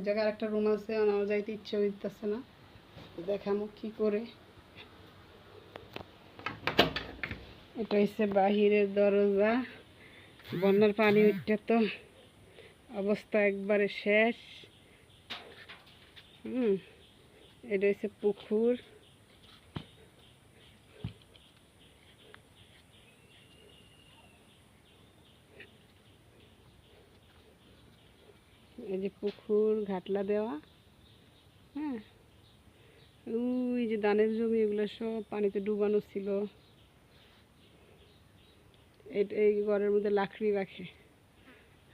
ওই জায়গায় একটা রুম আছে আমার যাইতে ইচ্ছে হইতেছে না। দেখামো কি করে। এটা হচ্ছে বাহিরের দরজা বন্যার পানি উঠতে তো। অবস্থা একবারে শেষ। হুম এটা হচ্ছে পুকুর। এই যে পুকুর, ঘাটলা দেওয়া হ্যাঁ? ওই যে ধানের জমি, এগুলো সব পানিতে ডুবানো ছিল। এই ঘরের মধ্যে লাকড়ি রাখে।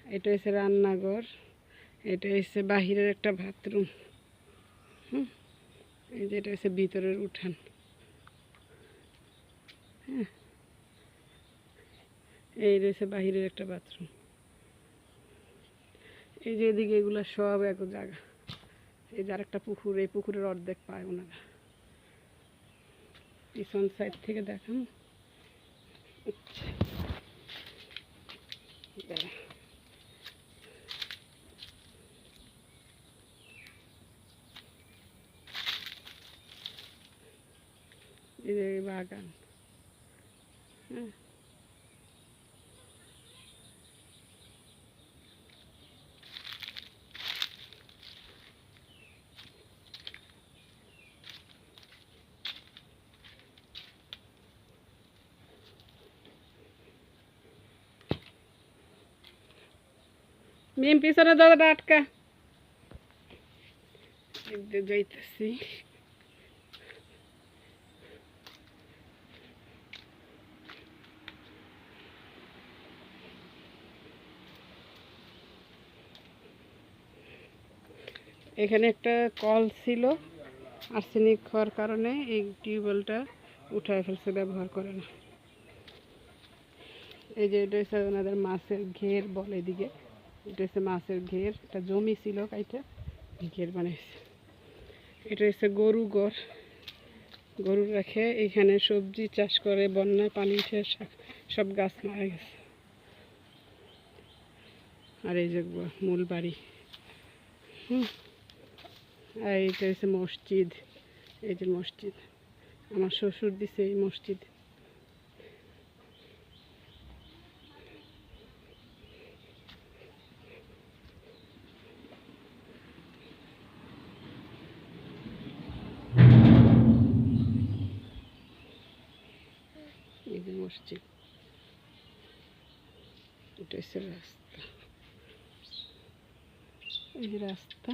এটা হচ্ছে রান্নাঘর, এটা হচ্ছে বাহিরের একটা বাথরুম, হুম? এই যে এটা হচ্ছে ভিতরের উঠান হ্যাঁ? এই রয়েছে বাহিরের একটা বাথরুম। এই যে এদিকে এগুলো সব এক জায়গা। এই যে আরেকটা পুকুর, এই পুকুরের অর্ধেক পায় ওনারা। পিছন সাইড থেকে দেখান। এই বাগান। হ্যাঁ। মিম পিছনে দাদাটা আটকা। যাইতেছি। এখানে একটা কল ছিল, আর্সেনিক হওয়ার কারণে এই টিউবওয়েলটা উঠায় ফেলছে, ব্যবহার করে না। এই যে এটা ওনাদের মাছের ঘের বলে এদিকে। এটা হচ্ছে মাছের ঘের একটা জমি ছিল কাইটা, ঘের বানাইছে। এটা হচ্ছে গরু ঘর। গরু রাখে, এখানে সবজি চাষ করে, বন্যায় পানি উঠে সব গাছ মারা গেছে। আর এই যে মূল বাড়ি। হুম। আর এটা হচ্ছে মসজিদ, এই যে মসজিদ। আমার শ্বশুর দিছে এই মসজিদ। এই মসজিদ এটা হচ্ছে রাস্তা। এই যে রাস্তা।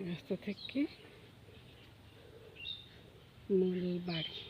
রাস্তা থেকে মূল বাড়ি।